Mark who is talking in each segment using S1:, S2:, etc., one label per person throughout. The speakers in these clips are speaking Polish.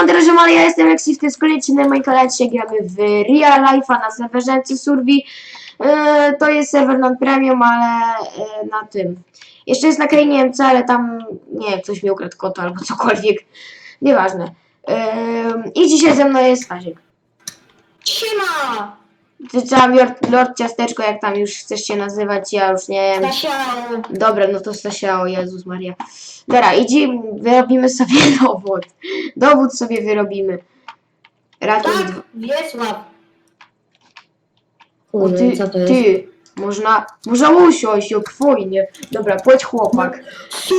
S1: Andrzej, ale ja jestem Lexi, to jest kolejny moim dzisiaj gramy w Real Life'a na serwerze Survi. Yy, to jest serwer non-premium, ale yy, na tym. Jeszcze jest na krainie MC, ale tam, nie ktoś mi ukradł kota albo cokolwiek. Nieważne. Yy, I dzisiaj ze mną jest Stasiek.
S2: Siema!
S1: Ty tam Lord, Lord Ciasteczko, jak tam już chcesz się nazywać, ja już nie wiem.
S2: Stasiał!
S1: Dobra, no to Stasia, o Jezus Maria. Dobra, idziemy, wyrobimy sobie dowód. Dowód sobie wyrobimy. Ratuj.
S2: Tak,
S1: dwa-
S2: Wiesław.
S1: O,
S2: Kurde,
S1: ty,
S2: co to jest?
S1: ty, można, można usiąść, jak fajnie. Dobra, płeć chłopak.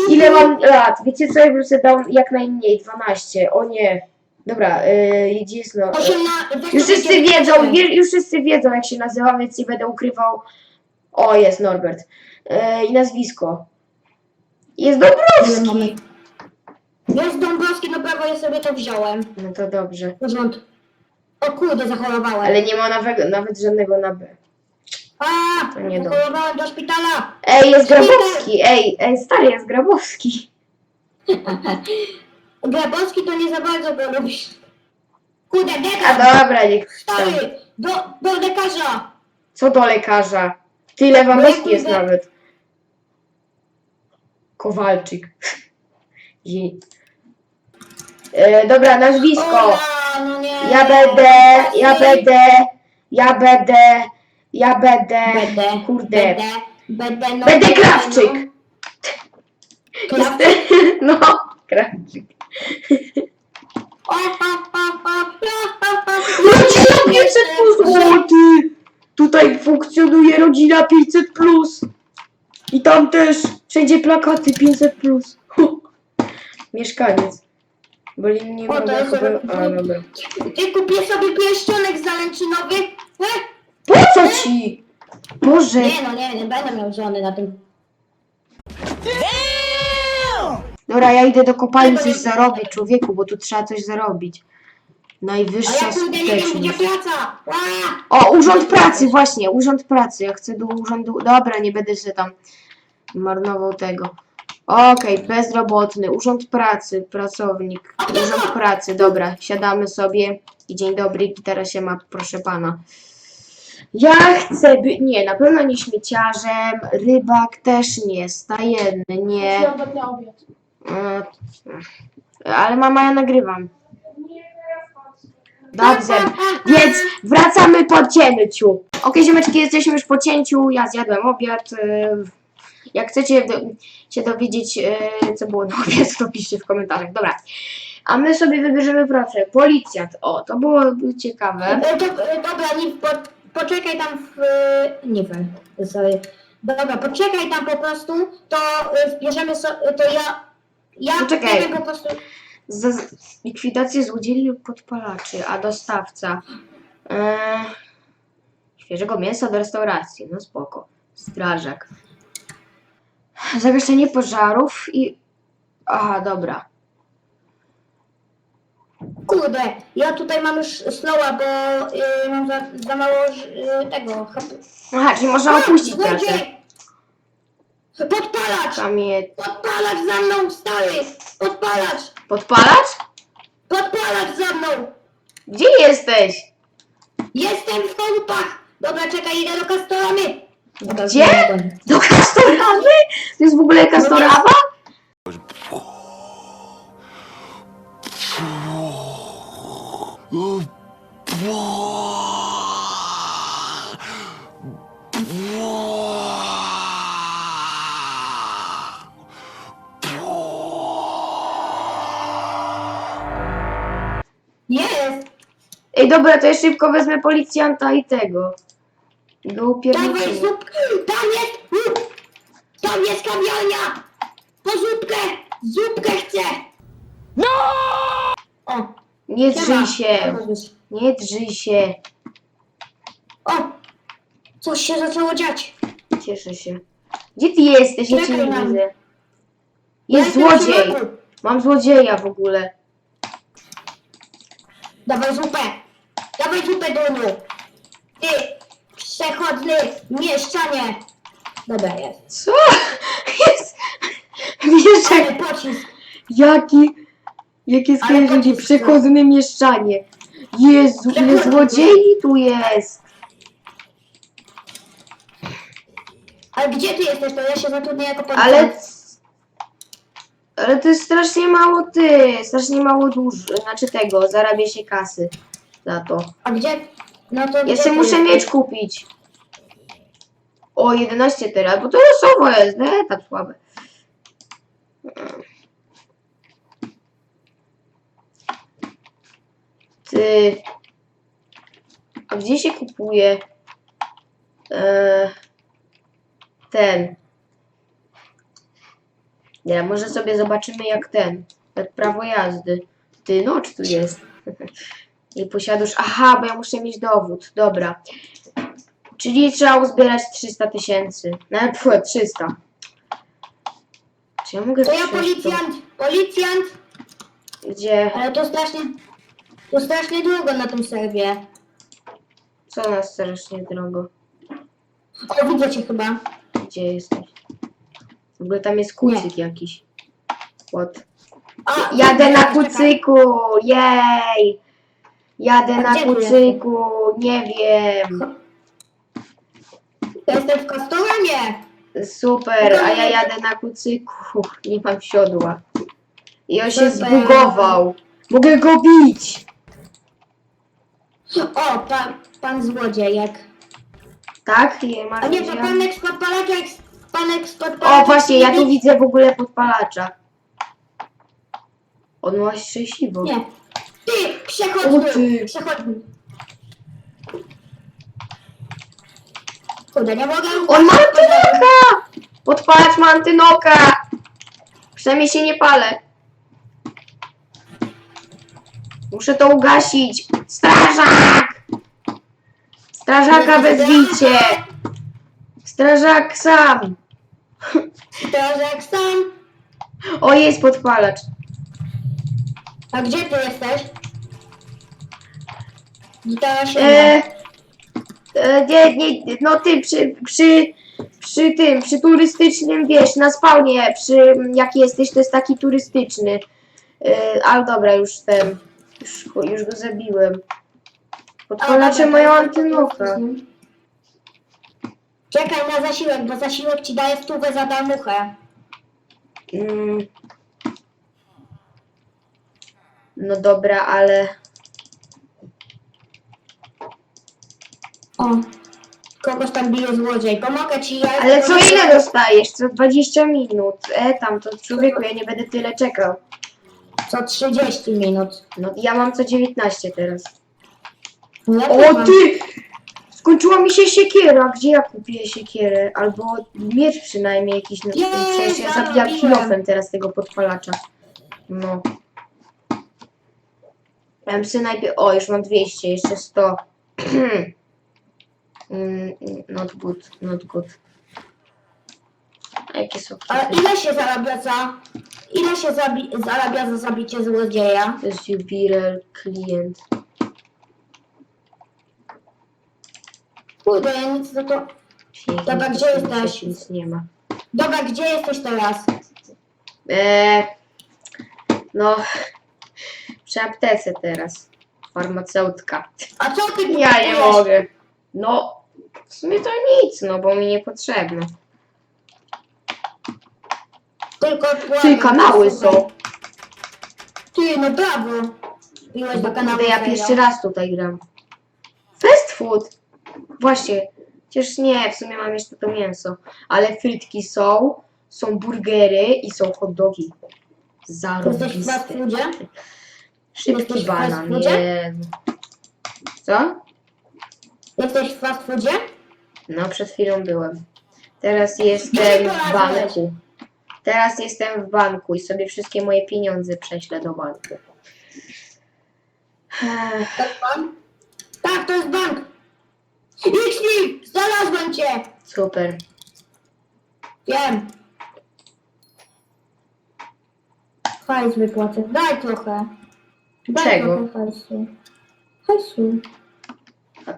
S1: Ile mam lat? Wiecie co, ja bym sobie dał jak najmniej, 12. O nie. Dobra, yy.
S2: Osiemna... weź
S1: Już
S2: to
S1: wszyscy
S2: będzie-
S1: wiedzą, wie, już wszyscy wiedzą jak się nazywam, więc nie będę ukrywał. O, jest Norbert. Yy, I nazwisko. Jest Dąbrowski.
S2: Jest Dąbrowski, no prawo ja sobie to wziąłem.
S1: No to dobrze.
S2: O kurde, zachorowałem.
S1: Ale nie ma nawet, nawet żadnego na B.
S2: A,
S1: to nie
S2: zachorowałem do szpitala.
S1: Ej, jest Grabowski! Ej, ej, stary, jest Grabowski.
S2: Grabowski to nie za bardzo go lubisz. Kurde,
S1: A
S2: dekan!
S1: dobra, niech tam.
S2: Stary! Do, do lekarza!
S1: Co do lekarza? Ty Lewandowski jest nawet. Kowalczyk. I... E, dobra, nazwisko.
S2: O, ja, no nie.
S1: Ja będę, ja będę, ja będę, ja będę,
S2: Będę,
S1: kurde.
S2: będę, będę, no,
S1: Będę Krawczyk.
S2: No,
S1: Jestem, no, Krawczyk. Rodzina 500 plus! O ty! Tutaj funkcjonuje rodzina 500 plus! I tam też wszędzie plakaty 500 plus. Mieszkaniec. Bo nie
S2: O,
S1: ma
S2: to jest
S1: chyba...
S2: robię-
S1: A, dobra.
S2: Ty kupię sobie pierścionek zalęczynowy? E?
S1: Po co ci? Boże!
S2: Nie no, nie, nie będę miał żony na tym.
S1: Dobra, ja idę do kopalni coś zarobić, człowieku, bo tu trzeba coś zarobić.
S2: A
S1: Najwyższa
S2: ja kurde nie wiem, gdzie
S1: skuteczność.
S2: praca. A!
S1: O, urząd pracy, właśnie, urząd pracy. Ja chcę do urzędu. Dobra, nie będę się tam marnował tego. Okej, bezrobotny, urząd pracy, pracownik, urząd pracy, dobra, siadamy sobie i dzień dobry, gitara się ma, proszę pana. Ja chcę by... Nie, na pewno nie śmieciarzem, rybak też nie, stajenny, nie. E, Ale mama, ja nagrywam. Dobrze, więc wracamy po cięciu. Okej, ziomeczki, jesteśmy już po cięciu. Ja zjadłem obiad. e, Jak chcecie do, się dowiedzieć, e, co było na obiad, to piszcie w komentarzach. Dobra. A my sobie wybierzemy pracę. Policjant. O, to było ciekawe.
S2: E, to, e, dobra, nie, po, poczekaj tam w... e, Nie wiem, sorry. Dobra, poczekaj tam po prostu, to wbierzemy so, to ja... Ja
S1: Poczekaj.
S2: wbierzę po prostu...
S1: Za z- likwidację złodziei lub podpalaczy, a dostawca. E, świeżego mięsa do restauracji. No spoko. Strażak. Zagaszenie pożarów i. Aha, dobra.
S2: Kurde, ja tutaj mam już slowa, bo e, mam za, za mało e, tego... HP.
S1: Aha, czyli można opuścić
S2: Złodziej!
S1: pracę.
S2: Podpalacz!
S1: Tam je...
S2: Podpalacz za mną, stary! Podpalacz!
S1: Podpalacz?
S2: Podpalacz za mną!
S1: Gdzie jesteś?
S2: Jestem w chałupach! Dobra, czekaj, idę do kastoramy!
S1: Gdzie? Do Kastorawy? To jest w ogóle Kastorawa?
S2: Jest!
S1: Ej, dobra, to ja szybko wezmę policjanta i tego. I go upierniczymy.
S2: zupkę! Tam jest! Tam jest kawiarnia! Po zupkę! Zupkę chcę! No! O!
S1: Nie drzyj się. Nie drzyj się.
S2: Coś się zaczęło dziać.
S1: Cieszę się. Gdzie ty jesteś? Ja cię
S2: Czekaj
S1: nie widzę.
S2: Ja
S1: Jest
S2: jestem w
S1: złodziej. Mam złodzieja w ogóle.
S2: Dawaj zupę! Dawaj zupę, Duniu! Ty! Przechodny mieszczanie! Dobra, jest.
S1: Co? Jest.
S2: Ale pocisk!
S1: jaki... Jakie
S2: Ale
S1: skojarzenie,
S2: pocisk-
S1: przechodne mieszczanie. Jezu, ile złodziei tu jest.
S2: Ale gdzie ty jesteś? To ja się zatrudnię jako policjant.
S1: Ale... Ale to jest strasznie mało ty, strasznie mało dużo, znaczy tego, zarabia się kasy za to.
S2: A gdzie? No to gdzie ty
S1: muszę
S2: jesteś?
S1: mieć kupić. O, 11 teraz, bo to losowo jest, nie? Tak słabe. Ty. A gdzie się kupuje? E, ten. Nie, może sobie zobaczymy jak ten. Jak prawo jazdy. Ty, nocz tu jest. I posiadasz. Aha, bo ja muszę mieć dowód. Dobra. Czyli trzeba uzbierać 300 tysięcy. Nawet tfu, 300. Czy ja mogę
S2: To ja policjant, policjant,
S1: Gdzie?
S2: ale to strasznie, to strasznie długo na tym serwie.
S1: Co nas strasznie drogo?
S2: O, widzę cię chyba.
S1: Gdzie jesteś? W ogóle tam jest kucyk jakiś. What?
S2: A,
S1: Jadę na
S2: czekaj.
S1: kucyku! Jej! Jadę
S2: A
S1: na
S2: gdzie ty
S1: kucyku! Nie wiem.
S2: Jestem w Castoramie.
S1: Super, a ja jadę na kucyku. Nie mam siodła. I on się
S2: Super.
S1: zbugował. Mogę go bić!
S2: O, pan, pan złodziejek.
S1: Tak? Nie ma
S2: A nie, to panek z podpalacza, jak panek z podpalacza.
S1: O, właśnie, ja tu widzę w ogóle podpalacza. On ma szczęśliwo.
S2: Nie. Ty,
S1: O,
S2: przechodźmy,
S1: ty.
S2: przechodźmy. Kurde, nie mogę.
S1: On ma antynoka! Podpalacz ma antynoka! Przynajmniej się nie palę. Muszę to ugasić. Strażak! Strażaka wezwijcie! Strażak sam!
S2: Strażak sam.
S1: O, jest podpalacz.
S2: A gdzie ty jesteś? Gitara
S1: E, e, nie, nie, no ty przy, przy, przy tym, przy turystycznym, wiesz, na spawnie, przy, jaki jesteś, to jest taki turystyczny. E, ale dobra, już ten, już, już go zabiłem. Podpalacze mają antynoka.
S2: Czekaj na zasiłek, bo zasiłek ci daje stówę za darmuchę.
S1: Mm. No dobra, ale
S2: O, kogoś tam bije złodziej. Pomogę ci, ja...
S1: ale co ile dostajesz? Co 20 minut? E, tam to człowieku, ja nie będę tyle czekał.
S2: Co 30 minut.
S1: No ja mam co 19 teraz.
S2: Ja
S1: O ty! Skończyła mi się siekiera. Gdzie ja kupię siekierę? Albo miecz przynajmniej jakiś. No,
S2: Jej,
S1: przecież ja zabijam
S2: zarobiłem.
S1: kilofem teraz tego podpalacza. No. Ja bym sobie najpierw... O, już mam 200, jeszcze 100. Mm, not good, not good. A jakie są
S2: A ile się zarabia za... Ile się zabi- zarabia za zabicie złodzieja?
S1: To jest jubiler klient.
S2: Kurde, ja nic za to...
S1: Pięknie,
S2: Dobra,
S1: to
S2: gdzie jesteś?
S1: Nic nie ma.
S2: Dobra, gdzie jesteś teraz?
S1: Eee, no, przy aptece teraz. Farmaceutka.
S2: A co ty
S1: Ja nie
S2: kupujesz?
S1: mogę. No, w sumie to nic, no bo mi niepotrzebne.
S2: Tylko.
S1: Ty, kanały są.
S2: Ty, no brawo. Piłeś do kanału.
S1: Kurde, ja
S2: serio.
S1: pierwszy raz tutaj gram. Fast food. Właśnie. Chociaż nie, w sumie mam jeszcze to mięso. Ale frytki są, są burgery i są hot dogi.
S2: Jesteś w fast
S1: Zarobiste. Szybki
S2: w fast
S1: banan,
S2: foodzie?
S1: Jezu. Co?
S2: Jesteś w fast foodzie?
S1: No, przed chwilą byłem. Teraz jestem w banku. Teraz jestem w banku i sobie wszystkie moje pieniądze prześlę do banku. Ech?
S2: Tak, to jest bank. Idź Znalazłem cię!
S1: Super.
S2: Wiem. Hajs wypłacę. Daj trochę. Daj
S1: Czego?
S2: trochę hajsu. Hajsu.
S1: A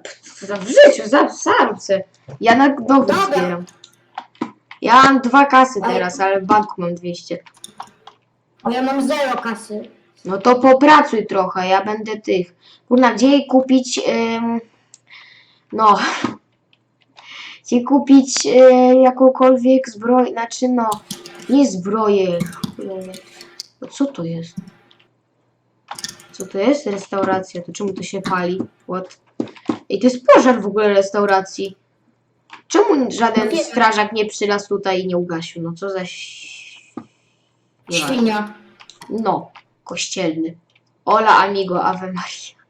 S1: za- W życiu, za serce. Ja na dowód
S2: Dobra.
S1: zbieram. Ja mam dwa kasy
S2: Ale-
S1: teraz, ale w banku mam 200.
S2: O, ja mam zero kasy.
S1: No to popracuj trochę, ja będę tych. Kurna, gdzie jej kupić. Ym, no. Gdzie kupić y, jakąkolwiek zbroję. Znaczy, no. Nie zbroję. No co to jest? Co to jest? Restauracja. To czemu to się pali? What? Ej, to jest pożar w ogóle restauracji. Czemu żaden
S2: No
S1: strażak nie przylazł tutaj i nie ugasił? No co za...
S2: Świnia.
S1: No, kościelny. Ola amigo Ave Maria.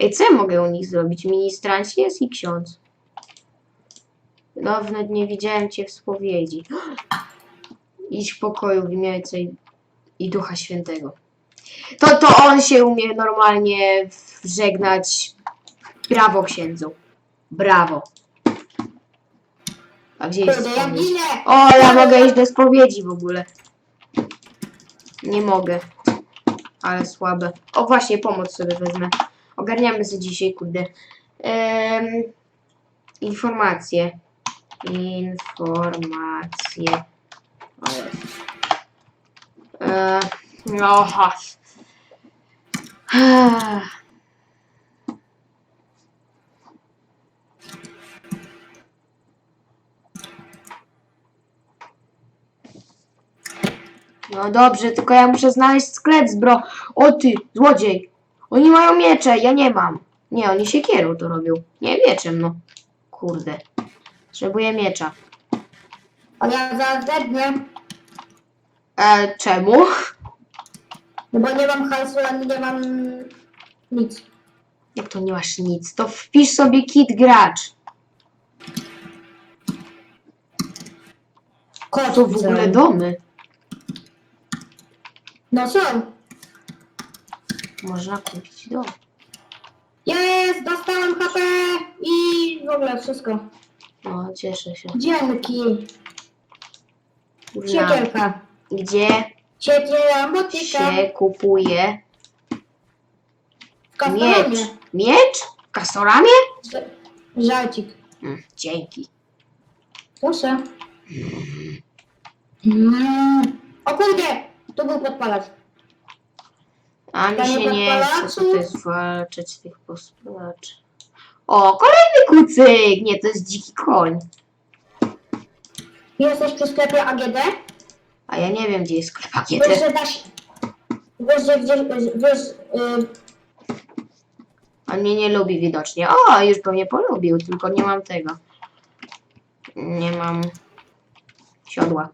S1: Ej, co ja mogę u nich zrobić? Ministranci jest i ksiądz. No, nawet nie widziałem cię w spowiedzi. Idź w pokoju w imię Ojca i- i Ducha Świętego. To, to on się umie normalnie żegnać. Brawo księdzu. Brawo. A gdzie jest spowiedź? O, ja mogę iść do spowiedzi w ogóle. Nie mogę. Ale słabe. O, właśnie, pomoc sobie wezmę. Ogarniamy sobie dzisiaj, kurde. Em, informacje. Informacje. No. No dobrze, tylko ja muszę znaleźć sklep bro. O ty, złodziej! Oni mają miecze, ja nie mam. Nie, oni siekierą to robią. Nie mieczem, no. Kurde. Potrzebuję miecza.
S2: Ale ja zednę,
S1: E, czemu?
S2: no bo nie mam hajsu, ani nie mam nic.
S1: Jak to nie masz nic? To wpisz sobie kit gracz.
S2: Kot
S1: To w ogóle domy.
S2: No są.
S1: Można kupić dom.
S2: Jest, dostałem HP i w ogóle wszystko.
S1: No, cieszę się.
S2: Dzięki.
S1: Na, gdzie
S2: Siekiera, motyka.
S1: się kupuje
S2: W kafelonie.
S1: miecz? Miecz? W kastoramie?
S2: Żarcik.
S1: Mm, dzięki.
S2: Proszę. Mm. O kurde, to był podpalacz.
S1: A mi się nie chce tutaj zwalczać tych pospalaczy. O, kolejny kucyk! Nie, to jest dziki koń.
S2: Jesteś przy sklepie AGD?
S1: A ja nie wiem, gdzie jest sklep
S2: Wiesz,
S1: AGD.
S2: że dasz... Wiesz, że gdzieś... Wiesz... y,
S1: On mnie nie lubi widocznie. O, już pewnie polubił, tylko nie mam tego. Nie mam siodła.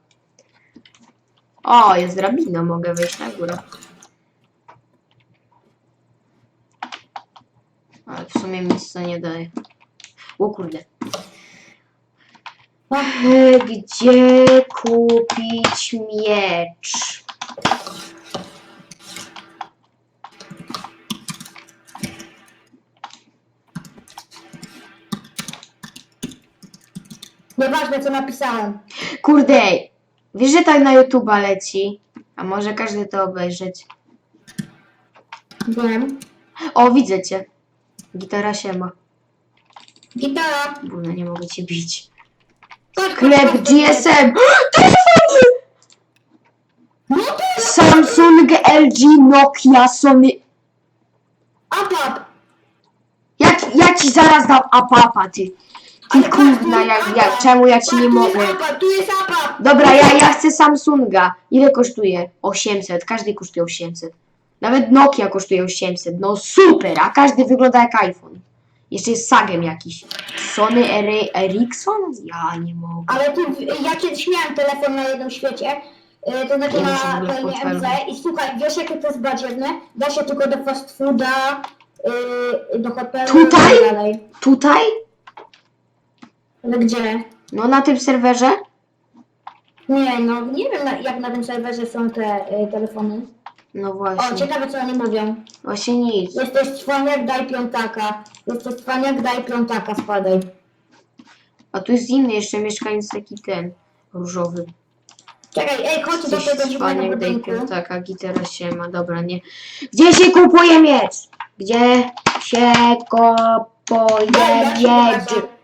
S1: O, jest drabina, mogę wejść na górę. W sumie nic to nie daje. O kurde. Gdzie kupić miecz?
S2: Nieważne, co napisałem.
S1: Kurde, wiesz, że tak na YouTube'a leci? A może każdy to obejrzeć?
S2: Wiem.
S1: O, widzę cię. Gitara siema.
S2: Gitara.
S1: Buna, nie mogę cię bić.
S2: Patrz,
S1: Sklep
S2: patrz, patrz,
S1: GSM. Telefony!
S2: No to jest
S1: Samsung, LG, Nokia, Sony.
S2: apap.
S1: Ja, ci- ja ci zaraz dam apapa, ty. Ty kurna, jak, jak, czemu ja ci nie
S2: Tu
S1: mogę?
S2: apap, tu jest apap.
S1: Dobra, ja, ja chcę Samsunga. Ile kosztuje? 800. Każdy kosztuje 800. Nawet Nokia kosztuje 800. No super, a każdy wygląda jak iPhone. Jeszcze jest Sagem jakiś. Sony Eri- Ericsson? Ja nie mogę.
S2: Ale tu, ja kiedyś miałem telefon na jednym świecie, y, to znaczy
S1: Nie muszę w
S2: na
S1: ogóle.
S2: MC i słuchaj, wiesz jakie to jest badziewne? Da się tylko do fast fooda, y, do hotelu
S1: Tutaj?
S2: i tak dalej.
S1: Tutaj?
S2: Ale gdzie?
S1: No na tym serwerze?
S2: Nie, no nie wiem na, jak na tym serwerze są te y, telefony.
S1: No
S2: O,
S1: właśnie.
S2: ciekawe co oni mówią.
S1: Właśnie nic.
S2: Jesteś cwaniak, daj piątaka. Jesteś cwaniak, daj piątaka, spadaj.
S1: A tu jest inny jeszcze mieszkaniec taki ten. Różowy.
S2: Czekaj, ej, chodź do
S1: Coś
S2: tego dziwnego
S1: spaniak
S2: budynku.
S1: taka gitara się ma. Dobra, nie. Gdzie się kupuje miecz? Gdzie się kupuje
S2: ci
S1: miecz?
S2: pokażę.